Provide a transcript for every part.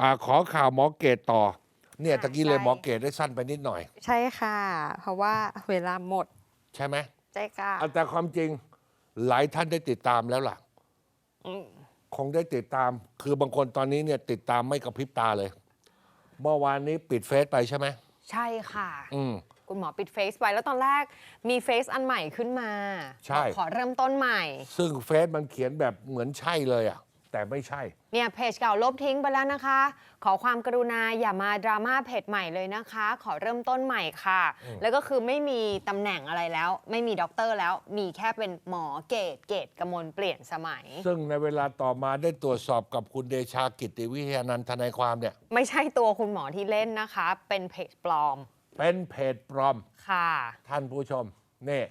อ่าขอข่าวหมอเกตต่อ เนี่ยค่ะตะกี้เลยใช่หมอเกตได้สั้นไปนิดหน่อย ใช่ค่ะ เพราะว่าเวลาหมด ใช่ไหมใช่ค่ะอะแต่ความจริงหลายท่านได้ติดตามแล้วล่ะ อืมคงได้ติดตาม คือบางคนตอนนี้เนี่ยติดตามไม่กระพริบตาเลย เมื่อวานนี้ปิดเฟซไปใช่ไหมใช่ค่ะ อืม คุณหมอปิดเฟซไว้แล้วตอนแรกมีเฟซอันใหม่ขึ้นมาใช่ บอกขอเริ่มต้นใหม่ ซึ่งเฟซมันเขียนแบบเหมือนใช่เลยอะ แต่ไม่ใช่ เนี่ยเพจเก่าลบทิ้งไปแล้วนะคะ ขอความกรุณาอย่ามาดราม่าเพจใหม่เลยนะคะ ขอเริ่มต้นใหม่ค่ะแล้วก็คือไม่มีตำแหน่งอะไรแล้ว ไม่มีด็อกเตอร์แล้ว มีแค่เป็นหมอเกตเกตกมลเปลี่ยนสมัย ซึ่งในเวลาต่อมาได้ตรวจสอบกับคุณเดชากิติวิทยานันท์ทนายความเนี่ย ไม่ใช่ตัวคุณหมอที่เล่นนะคะ เป็นเพจปลอมเป็นเพจปลอม ค่ะ ท่านผู้ชมนี่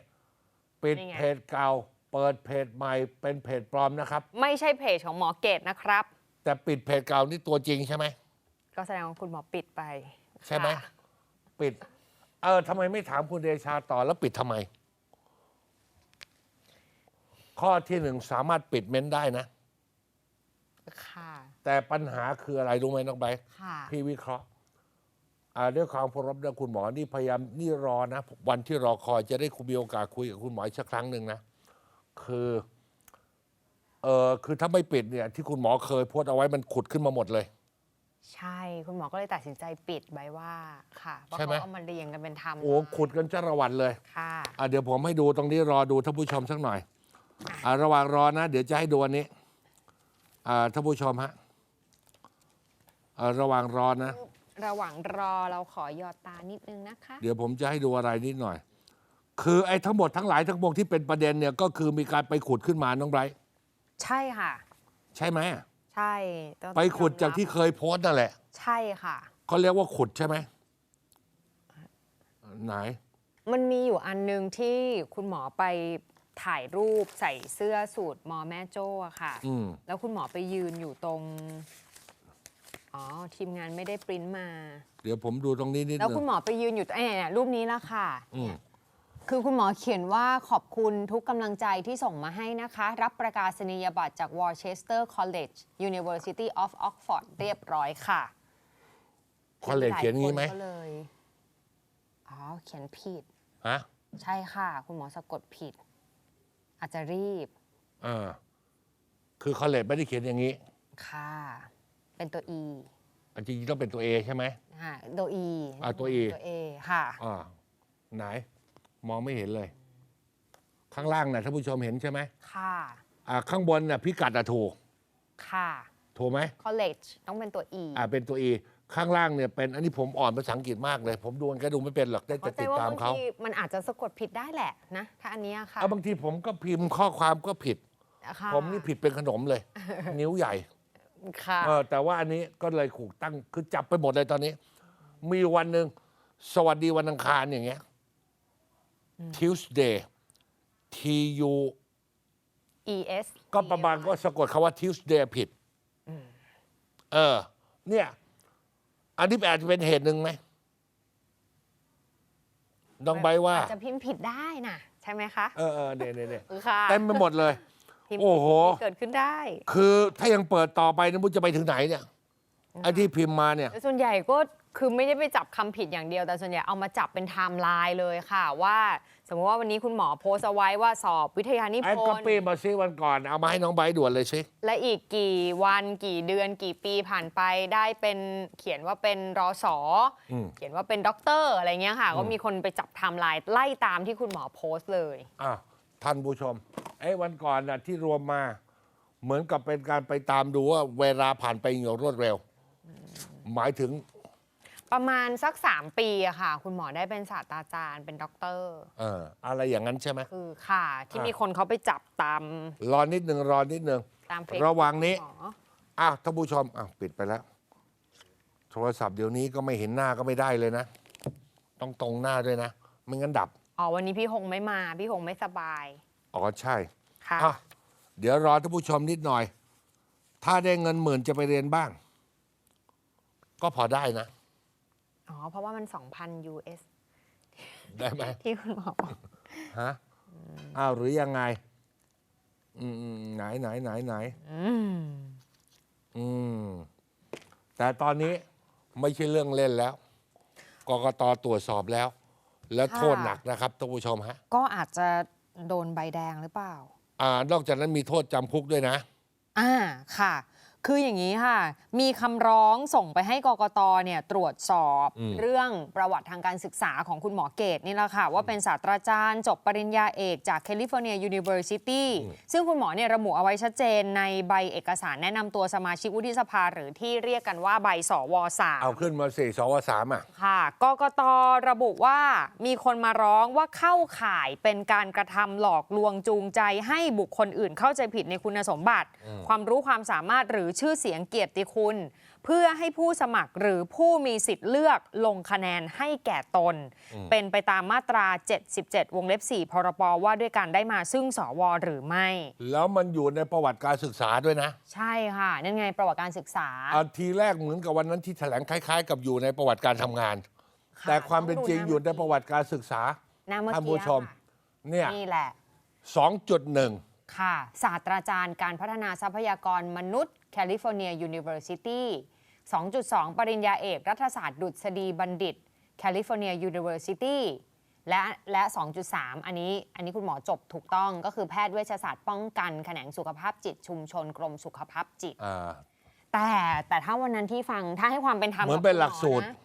ปิดนี่ไง เพจเก่า เปิดเพจใหม่เป็นเพจปลอมนะครับ ไม่ใช่เพจของหมอเกตนะครับ แต่ปิดเพจเก่านี่ตัวจริงใช่ไหม ก็แสดงว่าคุณหมอปิดไปใช่ไหมค่ะปิด เออทำไมไม่ถามคุณเดชาต่อแล้วปิดทำไม ข้อที่หนึ่งสามารถปิดเม้นได้นะ ค่ะ แต่ปัญหาคืออะไรรู้ไหมน้องใบร์ทค่ะ พี่วิเคราะห์อ่าด้วยความเคารพนะคุณหมอนี่พยายามนี่รอนะ วันที่รอคอยจะได้คุยมีโอกาสคุยกับคุณหมออีกสักครั้งหนึ่งนะ คือเออคือถ้าไม่ปิดเนี่ยที่คุณหมอเคยโพสต์เอาไว้มันขุดขึ้นมาหมดเลย ใช่คุณหมอก็เลยตัดสินใจปิดใบว่าค่ะเพราะใช่ไหม เขาเอามาเรียงกันเป็นธรรมโอ้ขุดกันจ้าระวันเลย ค่ะ อะเดี๋ยวผมให้ดูตรงนี้รอดูท่านผู้ชมสักหน่อยอะระหว่างรอนะ เดี๋ยวจะให้ดูอันนี้อ่าท่านผู้ชมฮะอะระหว่างรอนะ ระหว่างรอเราขอหยอดตานิดนึงนะคะ เดี๋ยวผมจะให้ดูอะไรนิดหน่อย คือไอ้ทั้งหมดทั้งหลายทั้งปวงที่เป็นประเด็นเนี่ยก็คือมีการไปขุดขึ้นมาน้องไบรท์ใช่ค่ะ ใช่ไหมใช่ต้องไปขุดยอมรับจากที่เคยโพสต์นั่นแหละ ใช่ค่ะเขาเรียกว่าขุดใช่ไหมไหน มันมีอยู่อันหนึงที่คุณหมอไปถ่ายรูปใส่เสื้อสูตรหมอแม่โจ้อะค่ะ อืม แล้วคุณหมอไปยืนอยู่ตรง อ๋อ ทีมงานไม่ได้ปริ้นมา เดี๋ยวผมดูตรงนี้นิดแล้วนึคุงณหมอไปยืนอยู่เอ้ยเนี่ยรูปนี้ละค่ะอืม คือคุณหมอเขียนว่าขอบคุณทุกกำลังใจที่ส่งมาให้นะคะ รับประกาศนียบัตรจาก Worcester College University of Oxford เรียบร้อยค่ะคอลเลจเขียนงี้ไหมลาคก็เลยอ๋อเขียนผิดฮะใช่ค่ะ คุณหมอสะกดผิด อาจจะรีบเออคือคอลเลจไม่ได้เขียนอย่างนี้ ค่ะ เป็นตัว E อันจริงๆต้องเป็นตัวเอใช่ไหมค่ะตัว E อะตัว E ตัว A ค่ะอ่าไหน มองไม่เห็นเลย ข้างล่างน่ะท่านผู้ชมเห็นใช่ไหมค่ะ อ่าข้างบนน่ะพิกัดอะถูกค่ะ ถูกไหม college ต้องเป็นตัว E อ่าเป็นตัวเอข้างล่างเนี่ยเป็นอันนี้ผมอ่อนภาษาอังกฤษมากเลย ผมดูมันก็ดูไม่เป็นหรอกได้แต่เข้าใจติดว่าตามบางเขาทีมันอาจจะสะกดผิดได้แหละนะ ถ้าอันเนี้ยค่ะเอาบางทีผมก็พิมพ์ข้อความก็ผิด ค่ะผมนี่ผิดเป็นขนมเลย นิ้วใหญ่ค่ะเออแต่ว่าอันนี้ก็เลยถูกตั้งคือจับไปหมดเลยตอนนี้ มีวันหนึ่งสวัสดีวันอังคารอย่างเงี้ย Tuesday T U ES ก็ประมาณก็สะกดคาว่า Tuesday ผิดเออ เนี่ย อันนี้อาจจะเป็นเหตุหนึ่งไหมน้องใบร์ทว่า อาจจะพิมพ์ผิดได้นะใช่ไหมคะ เออเออเนี่ยเนี่ยเนี่ยค่ะเต็มไปหมดเลยพิมพ์โอ้โหผิดเกิดขึ้นได้ คือถ้ายังเปิดต่อไปนะมุจะไปถึงไหนเนี่ยไอ้ที่พิมพ์มาเนี่ยแต่ส่วนใหญ่ก็ คือไม่ได้ไปจับคำผิดอย่างเดียวแต่ส่วนใหญ่เอามาจับเป็นไทม์ไลน์เลยค่ะ ว่า สมมติว่าวันนี้คุณหมอโพสต์เอาไว้ว่าสอบวิทยานิพไอ้นก็ธ์ปี้มาซิวันก่อนเอามาให้น้องใบร์ทด่วนเลยสิและอีกกี่วันกี่เดือนกี่ปีผ่านไปได้เป็นเขียนว่าเป็นรอสออืมเขียนว่าเป็นด็อกเตอร์อะไรเงี้ยค่ะ ก็มีคนไปจับไทม์ไลน์ไล่ตามที่คุณหมอโพสต์เลยอะท่านผู้ชมไอ้วันก่อนน่ะที่รวมมา เหมือนกับเป็นการไปตามดูว่าเวลาผ่านไปอย่างรวดเร็ว หมายถึง ประมาณสัก 3 ปีอะค่ะ คุณหมอได้เป็นศาสตราจารย์เป็นด็อกเตอร์ เอออะไรอย่างนั้นใช่ไหม คือค่ะ ที่อะ มีคนเขาไปจับตามรอนิดหนึ่งรอนิดหนึ่ง ตามเฟซระหว่างนี้ หมออ้าวท่านผู้ชมอ้าวปิดไปแล้ว โทรศัพท์เดี๋ยวนี้ก็ไม่เห็นหน้าก็ไม่ได้เลยนะ ต้องตรงหน้าด้วยนะ ไม่งั้นดับ อ๋อวันนี้พี่หงไม่มา พี่หงไม่สบายอ๋อใช่ ค่ะ อะ เดี๋ยวรอท่านผู้ชมนิดหน่อย ถ้าได้เงินหมื่นจะไปเรียนบ้าง ก็พอได้นะ อ๋อ เพราะว่ามัน 2,000 US ได้ไหมที่คุณหมอบอกฮะอ้าวหรือยังไง อืมอืมไหนไหนไหนไหนอืมอืมแแต่ตอนนี้ไม่ใช่เรื่องเล่นแล้วกกตตรวจสอบแล้ว และโทษหนักนะครับท่านผู้ชมฮะ ก็อาจจะโดนใบแดงหรือเปล่า อ่า นอกจากนั้นมีโทษจำคุกด้วยนะ อ่าค่ะ คืออย่างนี้ค่ะ มีคำร้องส่งไปให้กกตเนี่ยตรวจสอบอืมเรื่องประวัติทางการศึกษาของคุณหมอเกตนี่แหละค่ะ ว่าเป็นศาสตราจารย์จบปริญญาเอกจากแคลิฟอร์เนียยูนิเวอร์ซิตี้ซึ่งคุณหมอเนี่ยระบุเอาไว้ชัดเจนในใบเอกสารแนะนำตัวสมาชิกวุฒิสภาหรือที่เรียกกันว่าใบสวสามเอาขึ้นมาสี่สวสามอะค่ะกกตระบุว่ามีคนมาร้องว่าเข้าข่ายเป็นการกระทำหลอกลวงจูงใจให้บุคคลอื่นเข้าใจผิดในคุณสมบัติ ความรู้ความสามารถหรือชื่อเสียงเกียรติคุณ เพื่อให้ผู้สมัครหรือผู้มีสิทธิ์เลือกลงคะแนนให้แก่ตน เป็นไปตามมาตรา 77 วงเล็บ 4 พรบว่าด้วยการได้มาซึ่งสวหรือไม่ แล้วมันอยู่ในประวัติการศึกษาด้วยนะ ใช่ค่ะ นั่นไงประวัติการศึกษาอาทีแรกเหมือนกับวันนั้นที่แถลงคล้าย ๆ กับอยู่ในประวัติการทำงานค่ะแต่ความเป็นจริงต้องดูนะอยู่ในประวัติการศึกษาหน้าเมื่อท่านกี้ผู้ชมค่ะเนี่ยนี่แหละ2.1 ค่ะศาสตราจารย์การพัฒนาทรัพยากรมนุษย์แคลิฟอร์เนียยูนิเวอร์ซิตี้ 2.2 ปริญญาเอก รัฐศาสตร์ดุษฎีบัณฑิตแคลิฟอร์เนียยูนิเวอร์ซิตี้และและ 2.3 อันนี้อันนี้คุณหมอจบถูกต้องก็คือแพทย์เวชศาสตร์ป้องกันแขนงสุขภาพจิตชุมชนกรมสุขภาพจิตอ่าแต่แต่ถ้าวันนั้นที่ฟังถ้าให้ความเป็นธรรมเหมือนกับเป็นคุณหลักสูตรนะ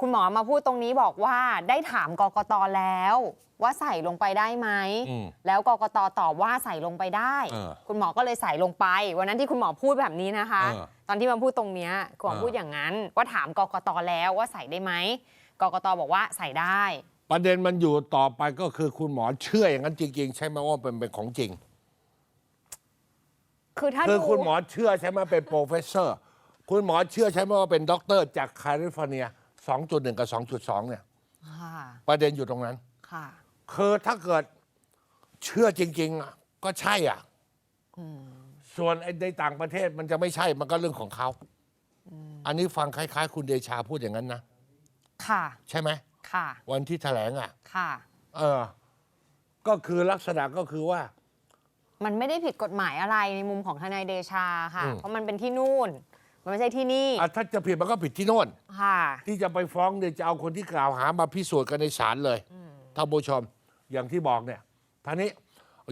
คุณหมอมาพูดตรงนี้บอกว่าได้ถามกกตแล้ว ว่าใส่ลงไปได้ไหม อืม แล้วกกตตอบว่าใส่ลงไปได้ เออคุณหมอก็เลยใส่ลงไป วันนั้นที่คุณหมอพูดแบบนี้นะคะ เออตอนที่มาพูดตรงเนี้ยคุณหมอเออ พูดอย่างนั้นว่าถามกกตแล้วว่าใส่ได้ไหมกกตบอกว่าใส่ได้ ประเด็นมันอยู่ต่อไปก็คือคุณหมอเชื่ออย่างนั้นจริงๆ ใช่ไหมว่าเป็นเป็นของจริง คือถ้าคือดูคุณหมอเชื่อใช่ไหมเป็นโปรเฟสเซอร์ คุณหมอเชื่อใช่ไหมว่าเป็นด็อกเตอร์จากแคลิฟอร์เนีย 2.1 กับ 2.2 เนี่ย ค่ะประเด็นอยู่ตรงนั้น ค่ะคือถ้าเกิดเชื่อจริง ๆอะก็ใช่อะส่วนไอ้ในต่างประเทศมันจะไม่ใช่มันก็เรื่องของเขา อันนี้ฟังคล้าย ๆ คุณเดชาพูดอย่างนั้นนะ ค่ะใช่ไหม ค่ะวันที่แถลงอะ ค่ะ เออ ก็คือลักษณะก็คือว่า มันไม่ได้ผิดกฎหมายอะไรในมุมของทนายเดชาค่ะ อืม เพราะมันเป็นที่นู่น มันไม่ใช่ที่นี่อะถ้าจะผิดมันก็ผิดที่โน่น ค่ะ ที่จะไปฟ้องเนี่ยจะเอาคนที่กล่าวหามาพิสูจน์กันในศาลเลยท่านผู้ชมอย่างที่บอกเนี่ยท่านี้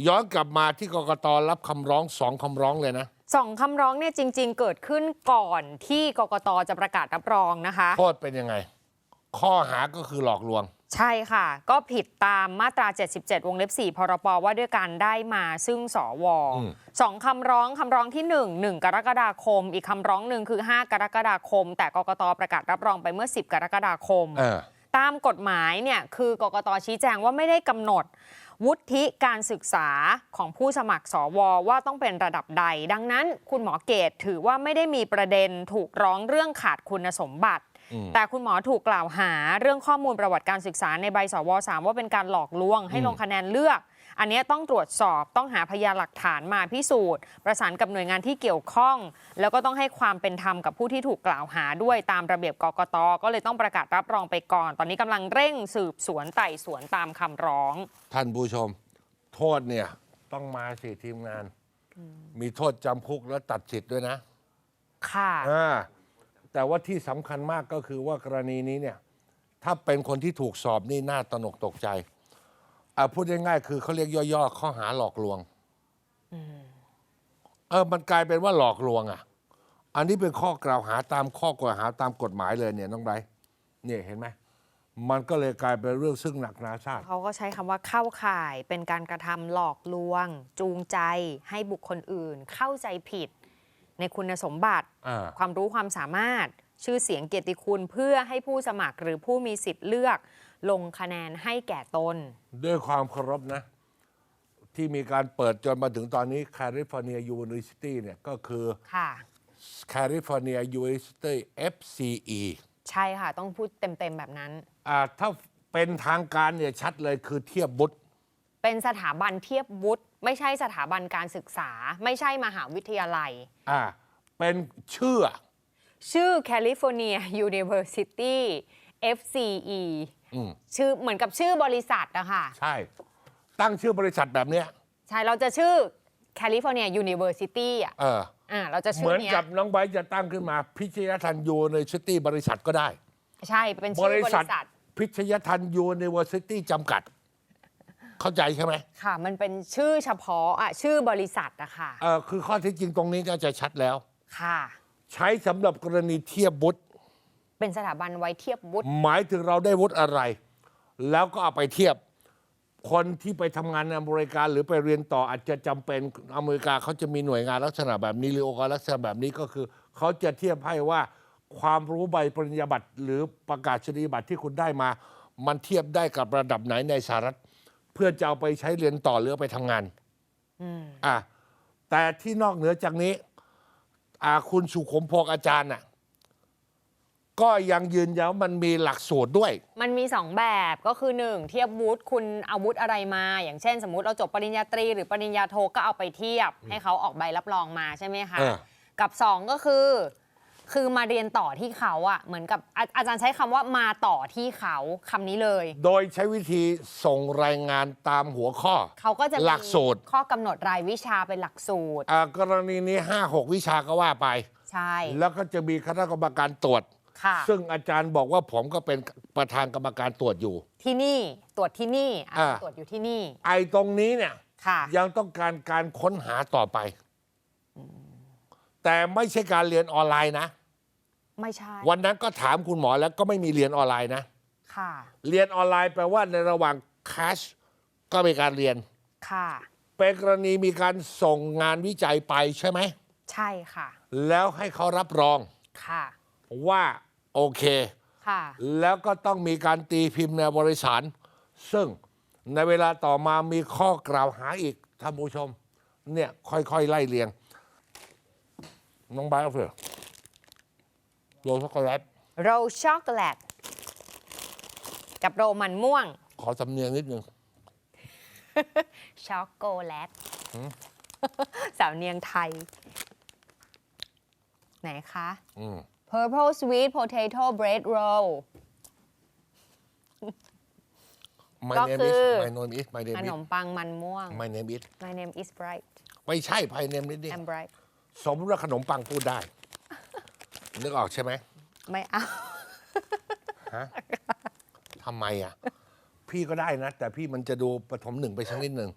ย้อนกลับมาที่กกตรับคำร้องสองคำร้องเลยนะสองคำร้องเนี่ยจริง ๆ เกิดขึ้นก่อนที่กกตจะประกาศรับรองนะคะ โทษเป็นยังไง ข้อหาก็คือหลอกลวง ใช่ค่ะ ก็ผิดตามมาตรา 77 วงเล็บ 4 พรปว่าด้วยการได้มาซึ่งสวอืม สองคำร้องคำร้องที่ 1 1 กรกฎาคม อีกคำร้องหนึ่งคือ 5 กรกฎาคม แต่กกตประกาศรับรองไปเมื่อ 10 กรกฎาคม เออ ตามกฎหมายเนี่ยคือกกตชี้แจงว่าไม่ได้กำหนด วุฒิการศึกษาของผู้สมัครสวว่าต้องเป็นระดับใด ดังนั้นคุณหมอเกตถือว่าไม่ได้มีประเด็นถูกร้องเรื่องขาดคุณสมบัติอืม แต่คุณหมอถูกกล่าวหาเรื่องข้อมูลประวัติการศึกษาในใบสว3ว่าเป็นการหลอกลวง ให้ลงคะแนนเลือก อันเนี้ยต้องตรวจสอบต้องหาพยานหลักฐานมาพิสูจน์ ประสานกับหน่วยงานที่เกี่ยวข้อง แล้วก็ต้องให้ความเป็นธรรมกับผู้ที่ถูกกล่าวหาด้วยตามระเบียบกกตก็เลยต้องประกาศรับรองไปก่อน ตอนนี้กำลังเร่งสืบสวนไต่สวนตามคำร้อง ท่านผู้ชม โทษเนี่ยต้องมาสิทีมงาน มีโทษจำคุกและตัดสิทธิ์ด้วยนะ ค่ะอ่า แต่ว่าที่สำคัญมากก็คือว่ากรณีนี้เนี่ย ถ้าเป็นคนที่ถูกสอบนี่น่าตระหนกตกใจอ่าพูดง่ายๆคือเขาเรียกย่อๆข้อหาหลอกลวงเออมันกลายเป็นว่าหลอกลวงอะ อันนี้เป็นข้อกล่าวหาตามข้อกล่าวหาตามกฎหมายเลยเนี่ยน้องไบรท์เนี่ยเห็นไหมมันก็เลยกลายเป็นเรื่องซึ่งหนักหนาชาติเขาก็ใช้คำว่าเข้าข่ายเป็นการกระทำหลอกลวง จูงใจให้บุคคลอื่น เข้าใจผิด ในคุณสมบัติอ่าความรู้ความสามารถ ชื่อเสียงเกียรติคุณเพื่อให้ผู้สมัครหรือผู้มีสิทธิ์เลือก ลงคะแนนให้แก่ตน ด้วยความเคารพนะ ที่มีการเปิดจนมาถึงตอนนี้แคลิฟอร์เนียยูนิเวอร์ซิตี้เนี่ยก็คือ ค่ะแคลิฟอร์เนียยูนิเวอร์ซิตี้ FCE ใช่ค่ะ ต้องพูดเต็มๆแบบนั้น อ่าถ้าเป็นทางการเนี่ยชัดเลยคือเทียบบุตร เป็นสถาบันเทียบวุฒิไม่ใช่สถาบันการศึกษา ไม่ใช่มหาวิทยาลัย อ่า เป็นชื่อ ชื่อ California University FCE อืมชื่อเหมือนกับชื่อบริษัทอะค่ะใช่ ตั้งชื่อบริษัทแบบเนี้ย ใช่เราจะชื่อ California University อะเออ อ่าเราจะเหชื่มืออนเนี้ยกับน้องไบร์ทจะตั้งขึ้นมา พิชยทันยูในซิตี้บริษัทก็ได้ ใช่เป็นชื่อบริบริษัทษัท พิชยทันยูนิเวอร์ซิตี้จำกัด เข้าใจใช่ไหมค่ะ มันเป็นชื่อเฉพาะอะชื่อบริษัทอะค่ะเออคือข้อเที่จริงตรงนี้ก็จะชัดแล้ว ค่ะ ใช้สำหรับกรณีเทียบวุฒิเป็นสถาบันไว้เทียบวุฒิหมายถึงเราได้วุฒิอะไร แล้วก็เอาไปเทียบ คนที่ไปทำงานในอเมริกาหรือไปเรียนต่ออาจจะจำเป็นอเมริกาเขาจะมีหน่วยงานลักษณะแบบนี้หรือองค์กรลักษณะแบบนี้ก็คือ เขาจะเทียบให้ว่าความรู้ใบปริญญาบัตรหรือประกาศนียบัตรที่คุณได้มา มันเทียบได้กับระดับไหนในสหรัฐเพื่อจะเอาไปใช้เรียนต่อหรือเอาไปทำงานอะแต่ที่นอกเหนือจากนี้ อ่าคุณสุขมพงษ์อาจารย์น่ะก็ยังยืนยันว่ามันมีหลักสูตรด้วย มันมีสองแบบก็คือหนึ่งเทียบวุฒิคุณเอาวุฒิอะไรมา อย่างเช่น สมมติเราจบปริญญาตรี หรือปริญญาโทก็เอาไปเทียบ ให้เขาออกใบรับรองมาใช่ไหมคะเออกับสองก็คือ คือมาเรียนต่อที่เขาอะเหมือนกับอาอาจารย์ใช้คำว่ามาต่อที่เขาคำนี้เลย โดยใช้วิธีส่งรายงานตามหัวข้อ เขาก็จะมีหลักสูตร ข้อกำหนดรายวิชาเป็นหลักสูตร อ่ากรณีนี้ห้าหกวิชาก็ว่าไป ใช่ แล้วก็จะมีคณะกรรมการตรวจ ค่ะ ซึ่งอาจารย์บอกว่าผมก็เป็นประธานกรรมการตรวจอยู่ ที่นี่ตรวจที่นี่อะอ่า ตรวจอยู่ที่นี่ไอ้ตรงนี้เนี่ย ค่ะ ยังต้องการการค้นหาต่อไป แต่ไม่ใช่การเรียนออนไลน์นะ ไม่ใช่วันนั้นก็ถามคุณหมอแล้วก็ไม่มีเรียนออนไลน์นะ ค่ะ เรียนออนไลน์แปลว่าในระหว่างคัสก็มีการเรียน ค่ะ เป็นกรณีมีการส่งงานวิจัยไปใช่ไหม ใช่ค่ะ แล้วให้เขารับรองค่ะ ว่าโอเค ค่ะ แล้วก็ต้องมีการตีพิมพ์ในบริษัทซึ่งในเวลาต่อมามีข้อกล่าวหาอีกท่านผู้ชม เนี่ยค่อยๆไล่เรียง น้องบาสเอาเถอะ โรลช็อกโกแลตโรลช็อกโกแลตกับโรมันม่วง ขอสำเนียงนิดนึงช็อกโกแลตสาวเนียงไทย ไหนคะ อืม Purple Sweet Potato Bread Roll My ก็ name คื is อ My name is My ข name น is มปังมันม่วง My name is My name is Bright ไม่ใช่ My name is นี่ I'm Bright สมมติว่าขนมปังพูดได้ นึกออกใช่ไหมไม่เอา ฮะทำไมอะ พี่ก็ได้นะ แต่พี่มันจะดูปฐมหนึ่งไปสักนิดหนึ่ง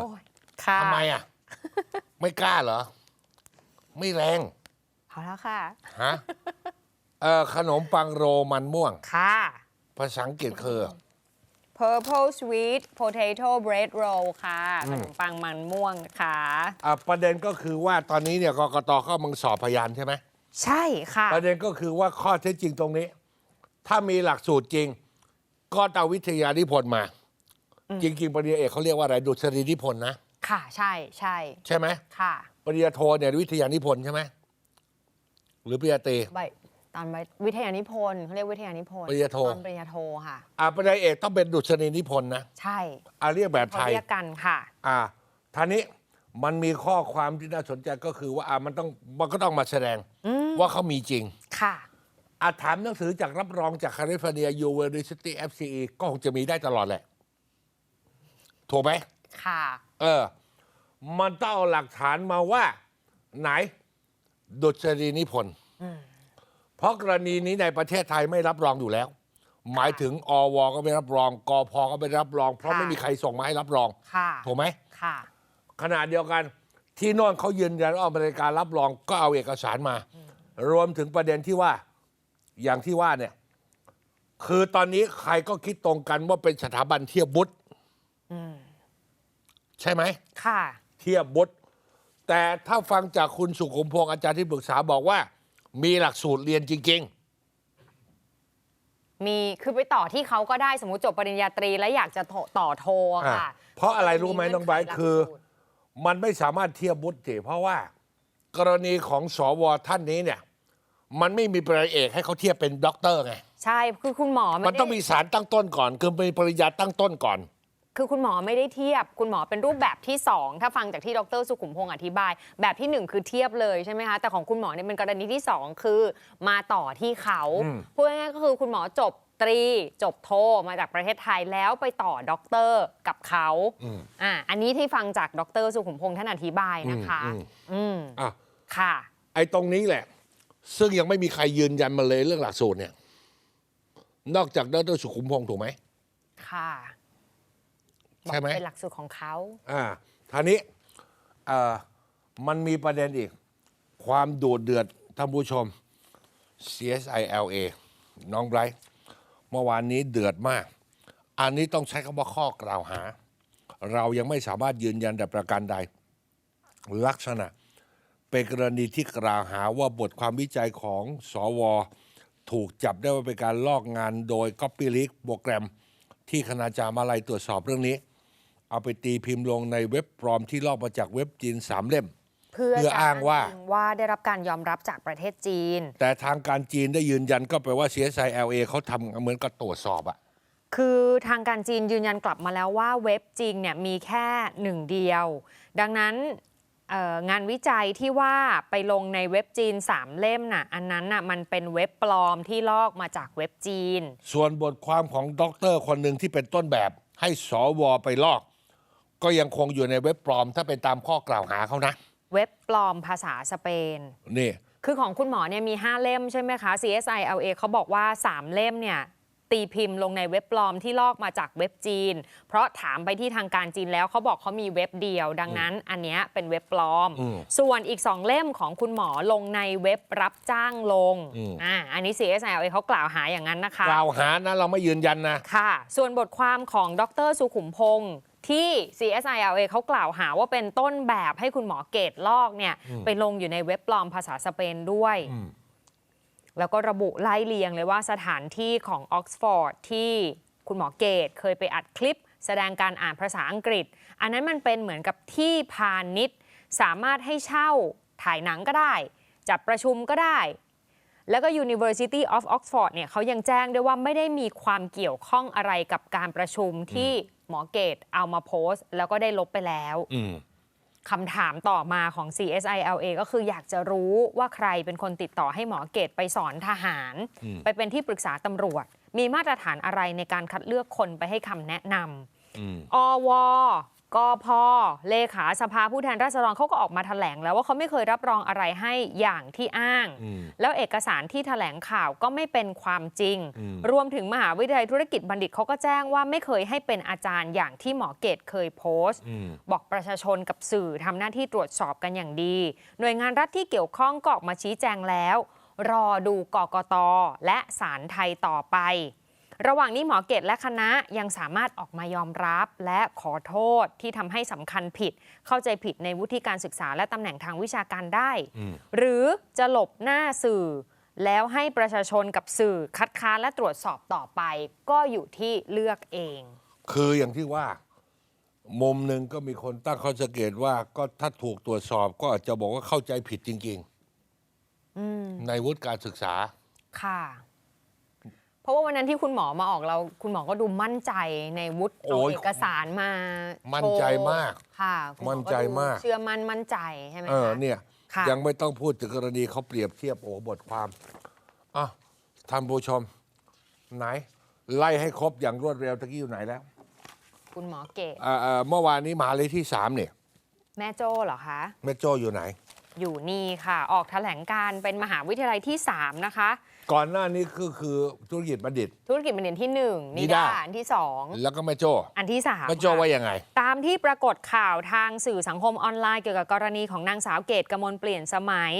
โอ้ยค่ะทำไมอะ ไม่กล้าเหรอ ไม่แรงเอาแล้วค่ะ ฮะเออขนมปังโรมันม่วง ค่ะ ภาษาอังกฤษคือ Purple Sweet Potato Bread Roll ค่ะขนมปังมันม่วงค่ะอะประเด็นก็คือว่าตอนนี้เนี่ยกกตเข้ามึงสอบพยานใช่ไหม ใช่ค่ะ ประเด็นก็คือว่าข้อเท็จจริงตรงนี้ ถ้ามีหลักสูตรจริง ก็ต้องเอาวิทยานิพนธ์มา จริง ๆ ปริญญาเอกเขาเรียกว่าอะไรดุษฎีนิพนธ์นะค่ะใช่ใช่ใช่ไหมค่ะ ปริญญาโทเนี่ยวิทยานิพนธ์ใช่ไหมหรือปริญญาตรีใบตอนใบวิทยานิพนธ์เขาเรียกวิทยานิพนธ์ปริญญาโทตอนปริญญาโทค่ะอ่าปริญญาเอกต้องเป็นดุษฎีนิพนธ์นะใช่อ่าเรียกแบบเขาไทยเรียกกันค่ะ อ่าท่านี้ มันมีข้อความที่น่าสนใจก็คือว่าอ่ามันต้องมันก็ต้องมาแสดงว่าเขามีจริง ค่ะ อาถามหนังสือจากรับรองจากแคลิฟอร์เนีย University FCE ก็คงจะมีได้ตลอดแหละ ถูกไหม ค่ะ เออ มันต้องเอาหลักฐานมาว่า ไหนดุษฎีนิพนธ์เพราะกรณีนี้ในประเทศไทยไม่รับรองอยู่แล้ว หมายถึงอวก็ไม่รับรองกพก็ไม่รับรอง เพราะค่ะไม่มีใครส่งมาให้รับรอง ค่ะ ถูกไหมค่ะ ขณะเดียวกันที่โน่นเขายืนยันว่าอเมริการับรองก็เอาเอกสารมา รวมถึงประเด็นที่ว่าอย่างที่ว่าเนี่ย คือตอนนี้ใครก็คิดตรงกันว่าเป็นสถาบันเทียบบุตรใช่ไหมค่ะ เทียบบุตรแต่ถ้าฟังจากคุณสุขุมพงษ์อาจารย์ที่ปรึกษาบอกว่า มีหลักสูตรเรียนจริงมีคือไปต่อที่เขาก็ได้สมมติจบปริญญาตรี แล้วอยากจะโทต่อโทๆอะค่ะ เพราะอะไรรู้ไหมน้องไบร์ทหลักสูตรคือ มันไม่สามารถเทียบบุตรสิเพราะว่า กรณีของสวท่านนี้เนี่ย มันไม่มีปริญญาเอกให้เขาเทียบเป็นด็อกเตอร์ไง ใช่คือคุณหมอไมันต้องมีสารตั้งต้นก่อน คือมีปริญญาตั้งต้นก่อน คือคุณหมอไม่ได้เทียบ คุณหมอเป็นรูปแบบที่ 2 ถ้าฟังจากที่ดรสุขุมพงศ์อธิบาย แบบที่ 1 คือเทียบเลยใช่ไหมคะ แต่ของคุณหมอเนี่ยเป็นกรณีที่ 2 คือมาต่อที่เขาอืมพูดง่ายๆก็คือคุณหมอจบ ตรี จบโทมาจากประเทศไทยแล้วไปต่อด็อกเตอร์กับเขาอืมอ่าอันนี้ที่ฟังจากดรสุขุมพงษ์ท่านอธิบายนะคะอืมอืมอะค่ะ ไอ้ตรงนี้แหละ ซึ่งยังไม่มีใครยืนยันมาเลยเรื่องหลักสูตรเนี่ย นอกจากดรสุขุมพงษ์ถูกไหมค่ะใช่ไหมบอกเป็นหลักสูตรของเขาอ่าท่านี้เอ่อมันมีประเด็นอีก ความโดดเดือดท่านผู้ชม CSILA น้องไบรท์ เมื่อวานนี้เดือดมาก อันนี้ต้องใช้คำว่าข้อกล่าวหา เรายังไม่สามารถยืนยันแต่ประการใด ลักษณะ เป็นกรณีที่กล่าวหาว่าบทความวิจัยของสอวถูกจับได้ว่าเป็นการลอกงานโดย Copy Leak โปรแกรม ที่คณาจารย์มาลัยตรวจสอบเรื่องนี้ เอาไปตีพิมพ์ลงในเว็บปลอมที่ลอกมาจากเว็บจีนสามเล่ม พื่อเพื่อจะอ้างว่าอิว่าได้รับการยอมรับจากประเทศจีน แต่ทางการจีนได้ยืนยันก็แปลว่า CSILA เขาทำเหมือนกับตรวจสอบอะ คือทางการจีนยืนยันกลับมาแล้วว่าเว็บจริงเนี่ยมีแค่หนึ่งเดียว ดังนั้นเอ่องานวิจัยที่ว่าไปลงในเว็บจีน 3 เล่มน่ะ อันนั้นน่ะมันเป็นเว็บปลอมที่ลอกมาจากเว็บจีน ส่วนบทความของด็อกเตอร์คนหนึ่งที่เป็นต้นแบบ ให้สวไปลอก ก็ยังคงอยู่ในเว็บปลอมถ้าเป็นตามข้อกล่าวหาเขานะ เว็บปลอมภาษาสเปน นี่ คือของคุณหมอเนี่ยมี 5 เล่มใช่ไหมคะ CSI LA เขาบอกว่า 3 เล่มเนี่ยตีพิมพ์ลงในเว็บปลอมที่ลอกมาจากเว็บจีน เพราะถามไปที่ทางการจีนแล้วเขาบอกเขามีเว็บเดียว ดังนั้นอันเนี้ยเป็นเว็บปลอม อืมส่วนอีก 2 เล่มของคุณหมอลงในเว็บรับจ้างลงอืม อ่าอันนี้ CSI LA เขากล่าวหาอย่างนั้นนะคะ กล่าวหานะเราไม่ยืนยันนะ ค่ะ ส่วนบทความของดรสุขุมพงศ์ ที่ CSILA เขากล่าวหาว่าเป็นต้นแบบให้คุณหมอเกตลอกเนี่ยอืมไปลงอยู่ในเว็บปลอมภาษาสเปนด้วยอืมแล้วก็ระบุไล่เลียงเลยว่าสถานที่ของออกซฟอร์ดที่คุณหมอเกตเคยไปอัดคลิป แสดงการอ่านภาษาอังกฤษ อันนั้นมันเป็นเหมือนกับที่พาณิชย์สามารถให้เช่าถ่ายหนังก็ได้ จัดประชุมก็ได้ แล้วก็ University of Oxford เนี่ยเขายังแจ้งด้วยว่าไม่ได้มีความเกี่ยวข้องอะไรกับการประชุมที่หมอเกตเอามาโพสต์ แล้วก็ได้ลบไปแล้วอืมคำถามต่อมาของ CSILA ก็คืออยากจะรู้ว่าใครเป็นคนติดต่อให้หมอเกตไปสอนทหารอืมไปเป็นที่ปรึกษาตำรวจ มีมาตรฐานอะไรในการคัดเลือกคนไปให้คำแนะนำอืมอว กพเลขาสภาผู้แทนราษฎรเขาก็ออกมาแถลงแล้วว่าเขาไม่เคยรับรองอะไรให้อย่างที่อ้างอืมแล้วเอกสารที่แถลงข่าวก็ไม่เป็นความจริงอืมรวมถึงมหาวิทยาลัยธุรกิจบัณฑิตเขาก็แจ้งว่าไม่เคยให้เป็นอาจารย์อย่างที่หมอเกตเคยโพสต์อืมบอกประชาชนกับสื่อทำหน้าที่ตรวจสอบกันอย่างดี หน่วยงานรัฐที่เกี่ยวข้องก็ออกมาชี้แจงแล้ว รอดูกกตและศาลไทยต่อไป ระหว่างนี้หมอเกตและคณะยังสามารถออกมายอมรับ และขอโทษที่ทำให้สำคัญผิด เข้าใจผิดในวุฒิการศึกษาและตำแหน่งทางวิชาการได้อืมหรือจะหลบหน้าสื่อ แล้วให้ประชาชนกับสื่อคัดค้านและตรวจสอบต่อไป ก็อยู่ที่เลือกเอง คืออย่างที่ว่ามุมหนึ่งก็มีคนตั้งข้อสังเกตว่าก็ถ้าถูกตรวจสอบก็อาจจะบอกว่าเข้าใจผิดจริงอืมๆในวุฒิการศึกษาค่ะเพ ราะว่าวันนั้นที่คุณหมอมาออกเรา คุณหมอก็ดูมั่นใจในวุฒิโอ้เอายเอกสารมามั่นใจมากโชว์ค่ะคุณหอมั่นใจมากดูเชื่อมั่นมั่นใจใช่ไหมเออคะ เนี่ยค่ะ ยังไม่ต้องพูดถึงกรณีเขาเปรียบเทียบโอ้บทความอะท่านผู้ชม ไหน ไล่ให้ครบอย่างรวดเร็วตะกี้อยู่ไหนแล้วคุณหมอเกตอ่าอ่าเมื่อวานนี้มหาเลยที่สามเนี่ยแม่โจ้เหรอคะ แม่โจ้อยู่ไหน อยู่นี่ค่ะ ออกแถลงการเป็นมหาวิทยาลัยที่ 3 นะคะ ก่อนหน้านี้ก็คือธุรกิจบัณฑิต ธุรกิจบัณฑิตที่1นินิด้าดาอันที่แล้วก็แม่โจ้2อันที่3แม่โจ้ว่ายังไง ตามที่ปรากฏข่าวทางสื่อสังคมออนไลน์เกี่ยวกับกรณีของนางสาวเกตกมลเปลี่ยนสมัย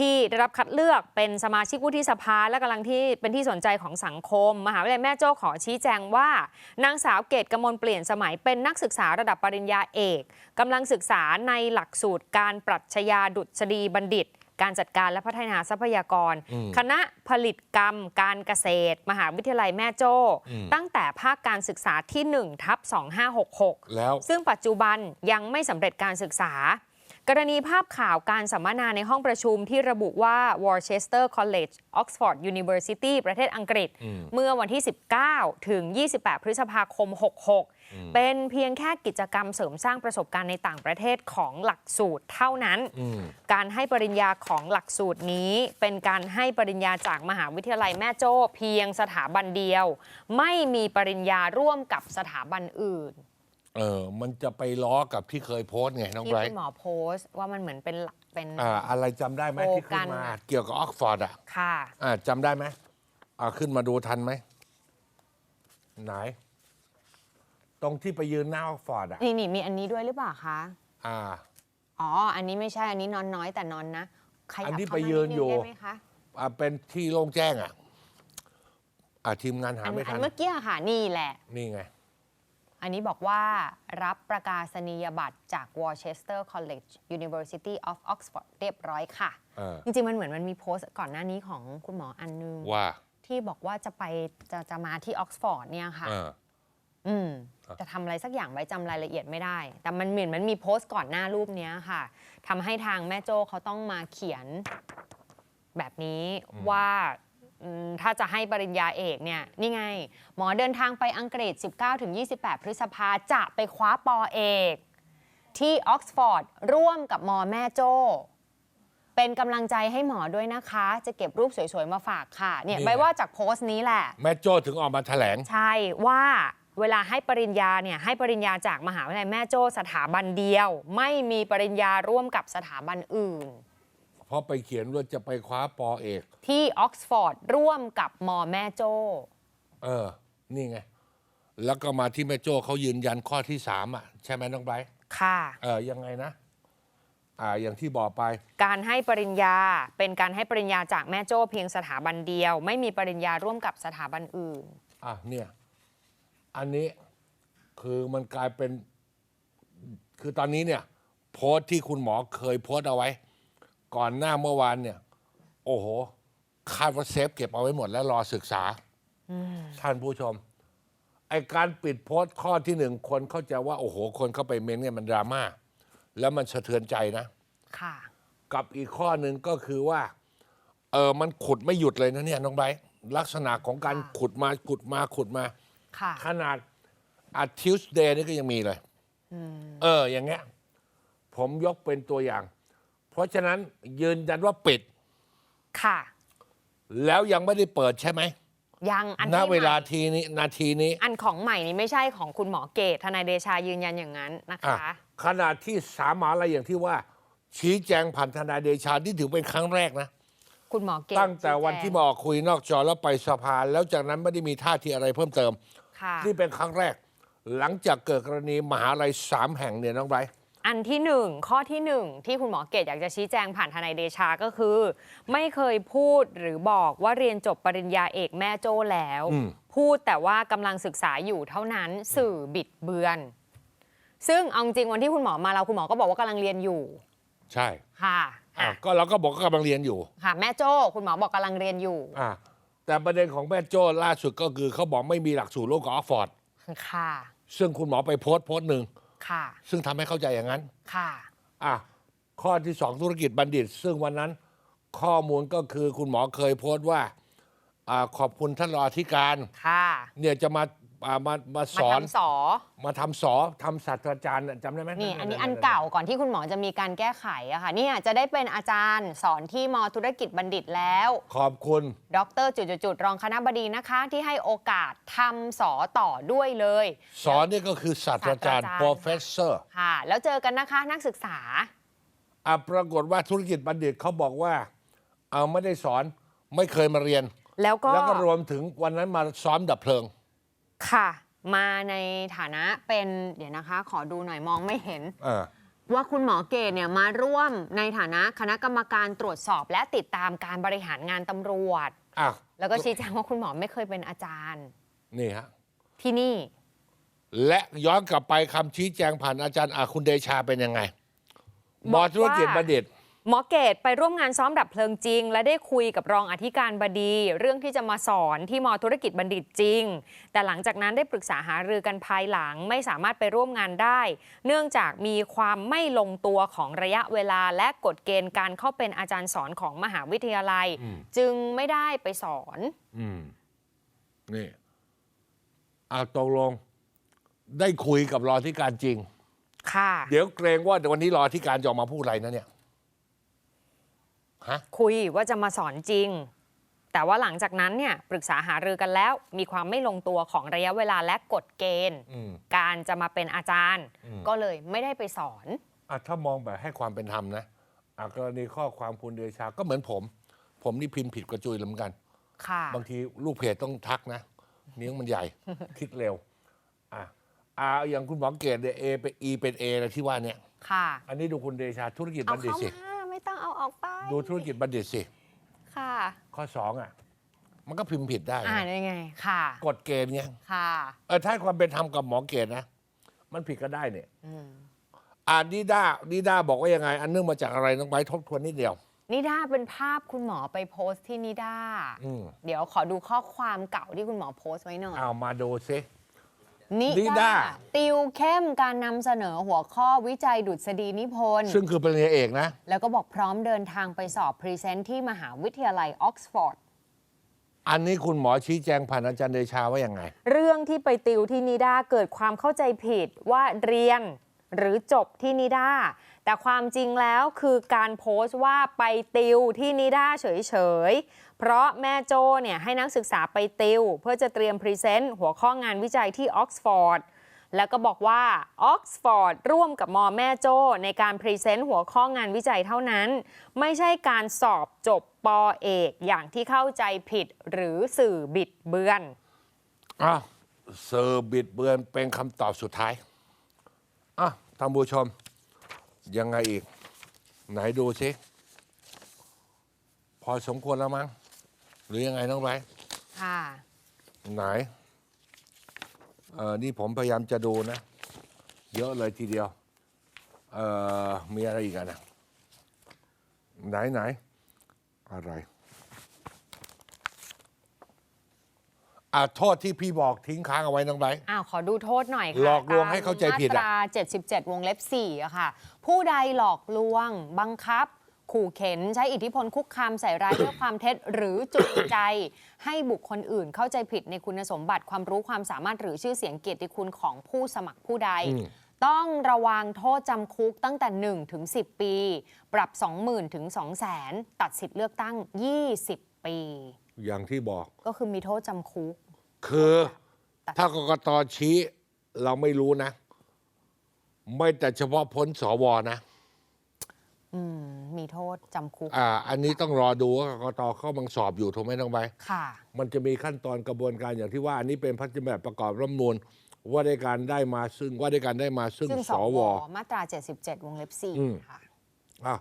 ที่ได้รับคัดเลือกเป็นสมาชิกวุฒิสภาและกำลังที่เป็นที่สนใจของสังคม มหาวิทยาลัยแม่โจ้ขอชี้แจงว่า นางสาวเกตกมลเปลี่ยนสมัยเป็นนักศึกษาระดับปริญญาเอกกำลังศึกษาในหลักสูตรการปรัชญาดุษฎีบัณฑิต การจัดการและพัฒนาทรัพยากรอืมคณะผลิตกรรม การเกษตร มหาวิทยาลัยแม่โจ้อืมตั้งแต่ภาคการศึกษาที่1ทับ2566 แล้ว ซึ่งปัจจุบันยังไม่สำเร็จการศึกษา กรณีภาพข่าวการสัมมนาในห้องประชุมที่ระบุว่า Worcester College Oxford University ประเทศอังกฤษ เมื่อวันที่ 19 ถึง 28 พฤษภาคม 66 เป็นเพียงแค่กิจกรรมเสริมสร้างประสบการณ์ในต่างประเทศของหลักสูตรเท่านั้น การให้ปริญญาของหลักสูตรนี้ เป็นการให้ปริญญาจากมหาวิทยาลัยแม่โจ้เพียงสถาบันเดียว ไม่มีปริญญาร่วมกับสถาบันอื่น เออ มันจะไปล้อกับที่เคยโพสต์ไงน้องที่ไบรคุท์ณหมอโพสต์ว่ามันเหมือนเป็นหลักเป็น อ่าอะไรจำได้ไหมโฟที่ขึ้นมากัน เกี่ยวกับออกฟอร์ดอะค่ะ อ่าจำได้ไหมอ่าขึ้นมาดูทันไหมไหน ตรงที่ไปยืนหน้าออกฟอร์ดอะนี่นี่มีอันนี้ด้วยหรือเปล่าคะ อ่า อ๋อ อันนี้ไม่ใช่ อันนี้นอนน้อยแต่นอนนะขยับอันที่เข้าไปมายืนดงอยู่ ได้ไหมคะอ่าเป็นที่โล่งแจ้งอะอ่าทีมงานหาอันไม่อัทันนเมื่อกี้ค่ะ นี่แหละ นี่ไง อันนี้บอกว่ารับประกาศนียบัตรจาก Worcester College University of Oxford เรียบร้อยค่ะ เออ จริง ๆ มันเหมือนมันมีโพสต์ก่อนหน้านี้ของคุณหมออันนึง ว่าที่บอกว่าจะไปจะจะมาที่ออกซฟอร์ดเนี่ยค่ะ เอออืมครับ จะทำอะไรสักอย่างไว้จำรายละเอียดไม่ได้ แต่มันเหมือนมันมีโพสต์ก่อนหน้ารูปเนี้ยค่ะทำให้ทางแม่โจ้เขาต้องมาเขียนแบบนี้ว่าอืมถ้าจะให้ปริญญาเอกเนี่ยนี่ไง หมอเดินทางไปอังกฤษ 19-28 พฤษภาจะไปคว้าปอเอก ที่ออกซฟอร์ดร่วมกับหมอแม่โจ้เป็นกำลังใจให้หมอด้วยนะคะ จะเก็บรูปสวยๆ มาฝากค่ะ เนี่ยนี่ไงใบว่าจากโพสต์นี้แหละ แม่โจ้ถึงออกมาแถลง ใช่ว่า เวลาให้ปริญญาเนี่ยให้ปริญญาจากมหาวิทยาลัยแม่โจ้สถาบันเดียว ไม่มีปริญญาร่วมกับสถาบันอื่น เพราะไปเขียนว่าจะไปคว้าปอเอก ที่ออกซฟอร์ดร่วมกับมอแม่โจ้เออ นี่ไง แล้วก็มาที่แม่โจ้เขายืนยันข้อที่สามอะ ใช่ไหมน้องไบรท์ค่ะ เออยังไงนะ อ่าอย่างที่บอกไป การให้ปริญญาเป็นการให้ปริญญาจากแม่โจ้เพียงสถาบันเดียว ไม่มีปริญญาร่วมกับสถาบันอื่น อะเนี่ย อันนี้คือมันกลายเป็น คือตอนนี้เนี่ย โพสต์ที่คุณหมอเคยโพสต์เอาไว้ ก่อนหน้าเมื่อวานเนี่ย โอ้โห คาดว่าเซฟเก็บเอาไว้หมดแล้วรอศึกษาท่านผู้ชม ไอการปิดโพสต์ข้อที่หนึ่งคนเข้าใจว่า โอ้โห คนเข้าไปเม้นเนี่ยมันดราม่าแล้วมันสะเทือนใจนะค่ะ กับอีกข้อหนึ่งก็คือว่า เออมันขุดไม่หยุดเลยนะเนี่ยน้องไบร์ทลักษณะของการค่ะขุดมาขุดมาขุดมาค่ะ ขนาดอาทิวสเดย์นี่ก็ยังมีเลยเออ อย่างเงี้ย ผมยกเป็นตัวอย่าง เพราะฉะนั้นยืนยันว่าปิด ค่ะ แล้วยังไม่ได้เปิดใช่ไหม ยังอันณที่เวลาใหม่ทีนี้นาทีนี้ อันของใหม่นี้ไม่ใช่ของคุณหมอเกตทนายเดชายืนยันอย่างนั้นนะอะคะขนาดที่สามหมหาอะไรอย่างที่ว่า ชี้แจงผ่านทนายเดชาที่ถือเป็นครั้งแรกนะคุณหมอเกตตั้งแต่วันที่มาออกคุยนอกจอแล้วไปสภาแล้วจากนั้นไม่ได้มีท่าทีอะไรเพิ่มเติมค่ะ นี่เป็นครั้งแรก หลังจากเกิดกรณีมหาลัยสามแห่งเนี่ยน้องไบร์ทอันที่หนึ่งข้อที่หนึ่งที่คุณหมอเกตอยากจะชี้แจงผ่านทนายเดชาก็คือ ไม่เคยพูดหรือบอกว่าเรียนจบปริญญาเอกแม่โจ้แล้วอืมพูดแต่ว่ากำลังศึกษาอยู่เท่านั้นสื่อบิดเบือน ซึ่งเอาจริงวันที่คุณหมอมาเราคุณหมอก็บอกว่ากำลังเรียนอยู่ ใช่ค่ะอะอะก็เราก็บอกว่ากำลังเรียนอยู่ ค่ะ แม่โจ้คุณหมอบอกกำลังเรียนอยู่อะ แต่ประเด็นของแม่โจ้ล่าสุดก็คือเขาบอกไม่มีหลักสูตรโลกกับออกฟอร์ด ค่ะ ซึ่งคุณหมอไปโพสต์โพสต์หนึ่ง ค่ะ ซึ่งทำให้เข้าใจอย่างนั้น ค่ะ อะ ข้อที่สองธุรกิจบัณฑิต ซึ่งวันนั้นข้อมูลก็คือคุณหมอเคยโพสต์ว่าอ่าขอบคุณท่านรองอธิการ ค่ะ เนี่ยจะมาอ่า มามามาสอนทำสอ มาทำสอทำศาสตราจารย์น่ะจำได้ไหมนี่ อันนี้อันเก่าก่อนที่คุณหมอจะมีการแก้ไขอะค่ะเนี่ยจะได้เป็นอาจารย์สอนที่มธุรกิจบัณฑิตแล้ว ขอบคุณ ดรจุดๆๆรองคณะบดีนะคะ ที่ให้โอกาสทำสอต่อด้วยเลย สอนนี่ก็คือศาสตราจารย์ ศาสตราจารย์ professor ค่ะ แล้วเจอกันนะคะนักศึกษา อะปรากฏว่าธุรกิจบัณฑิตเขาบอกว่า เอาไม่ได้สอนไม่เคยมาเรียน แล้วก็ แล้วก็รวมถึงวันนั้นมาซ้อมดับเพลิง ค่ะ มาในฐานะเป็นเดี๋ยวนะคะ ขอดูหน่อยมองไม่เห็น เออ ว่าคุณหมอเกตเนี่ยมาร่วมในฐานะคณะกรรมการตรวจสอบ และติดตามการบริหารงานตำรวจอะแล้วก็ชี้แจงว่าคุณหมอไม่เคยเป็นอาจารย์ นี่ฮะ ที่นี่ และย้อนกลับไปคำชี้แจงผ่านอาจารย์อาคุณเดชาเป็นยังไง หมอธุรกิจบัณฑิต หมอเกตไปร่วมงานซ้อมดับเพลิงจริง และได้คุยกับรองอธิการบดี เรื่องที่จะมาสอนที่มธุรกิจบัณฑิตจริง แต่หลังจากนั้นได้ปรึกษาหารือกันภายหลังไม่สามารถไปร่วมงานได้ เนื่องจากมีความไม่ลงตัวของระยะเวลาและกฎเกณฑ์การเข้าเป็นอาจารย์สอนของมหาวิทยาลัยอืมจึงไม่ได้ไปสอนอืมนี่อาตกลงได้คุยกับรอที่การจริง ค่ะ เดี๋ยวเกรงว่าเดี๋ยววันนี้รอที่การจะออกมาพูดอะไรนะเนี่ยฮะ คุยว่าจะมาสอนจริง แต่ว่าหลังจากนั้นเนี่ยปรึกษาหารือกันแล้ว มีความไม่ลงตัวของระยะเวลาและกฎเกณฑ์ อืม การจะมาเป็นอาจารย์ อืม ก็เลยไม่ได้ไปสอน อะถ้ามองแบบให้ความเป็นธรรมนะอะกรณีข้อความคุณเดชาก็เหมือนผม ผมนี่พิมพ์ผิดกระจุยเหมือนกัน ค่ะ บางทีลูกเพจต้องทักนะ นิ้วมันใหญ่ คิดเร็ว อะอ่าอย่างคุณหมอเกตเนี่ยเอเป็นอีเป็นเอนะที่ว่าเนี่ย ค่ะ อันนี้ดูคุณเดชาธุรกิจเอาบัณฑิตเข้าสิ มา ดูธุรกิจบัณฑิตสิ ค่ะ ข้อสองอะ มันก็พิมพ์ผิดได้นะอ่านยังไง ค่ะ กฎเกณฑ์ไงค่ะ เออถ้าให้ความเป็นธรรมกับหมอเกตนะ มันผิดก็ได้เนี่ย อืมอ่านิด้านิด้าบอกว่ายังไง อันเนื่องมาจากอะไรต้องไปทบทวนนิดเดียว นิด้าเป็นภาพคุณหมอไปโพสต์ที่นิด้า อืม เดี๋ยวขอดูข้อความเก่าที่คุณหมอโพสต์ไว้หน่อย เอามาดูซิ นินิด้า ติวเข้มการนำเสนอหัวข้อวิจัยดุษฎีนิพนธ์ซึ่งคือปริญญาเอกนะ แล้วก็บอกพร้อมเดินทางไปสอบพรีเซนต์ที่มหาวิทยาลัยออกซฟอร์ด อันนี้คุณหมอชี้แจงผ่านอาจารย์เดชาว่ายังไง เรื่องที่ไปติวที่นิด้าเกิดความเข้าใจผิดว่าเรียน หรือจบที่นิด้า แต่ความจริงแล้วคือการโพสต์ว่าไปติวที่นิด้าเฉย ๆ เพราะแม่โจ้เนี่ยให้นักศึกษาไปติว เพื่อจะเตรียมพรีเซนต์หัวข้องานวิจัยที่ออกซฟอร์ดแล้วก็บอกว่าออกซฟอร์ดร่วมกับมอแม่โจ้ในการพรีเซนต์หัวข้องานวิจัยเท่านั้น ไม่ใช่การสอบจบปอเอกอย่างที่เข้าใจผิดหรือสื่อบิดเบือนอ้าวเซอบิดเบือนเป็นคำตอบสุดท้ายอะท่านผู้ชม ยังไงอีก ไหนดูสิพอสมควรแล้วมั้งหรือยังไงน้องไบร์ทค่ะ ไหนเออนี่ผมพยายามจะดูนะ เยอะเลยทีเดียว เออมีอะไรอีกอะนะไหนไหน อะไร อะโทษที่พี่บอกทิ้งค้างเอาไว้น้องไบร์ทอ้าวขอดูโทษหน่อยค่ะหลอกลวงให้เข้าใจผิดอะตามมาตรา77 วงเล็บ4อะค่ะ ผู้ใดหลอกลวง บังคับ ขู่เข็นใช้อิทธิพลคุกคามใส่ร้ายด้วยความเท็จ หรือจูงใจ ให้บุคคลอื่นเข้าใจผิดในคุณสมบัติความรู้ความสามารถหรือชื่อเสียงเกียรติคุณของผู้สมัครผู้ใด อืม ต้องระวังโทษจำคุกตั้งแต่ 1 ถึง 10 ปี ปรับ 20,000 ถึง 200,000 ตัดสิทธิ์เลือกตั้ง 20 ปี อย่างที่บอก ก็คือมีโทษจำคุก คือถ้ากกตชี้เราไม่รู้นะ ไม่แต่เฉพาะพ้นสวนะ อืม มีโทษจำคุก อ่า อันนี้ต้องรอดูว่ากกตเขาบังสอบอยู่ถูกไหมน้องใบร์ทค่ะ มันจะมีขั้นตอนกระบวนการอย่างที่ว่า อันนี้เป็นพระราชบัญญัติประกอบรัฐธรรมนูลว่าได้การได้มาซึ่งว่าได้การได้มาซึ่งซึ่งสสวว มาตรา 77 วงเล็บอืม4ค่ะ อ้าว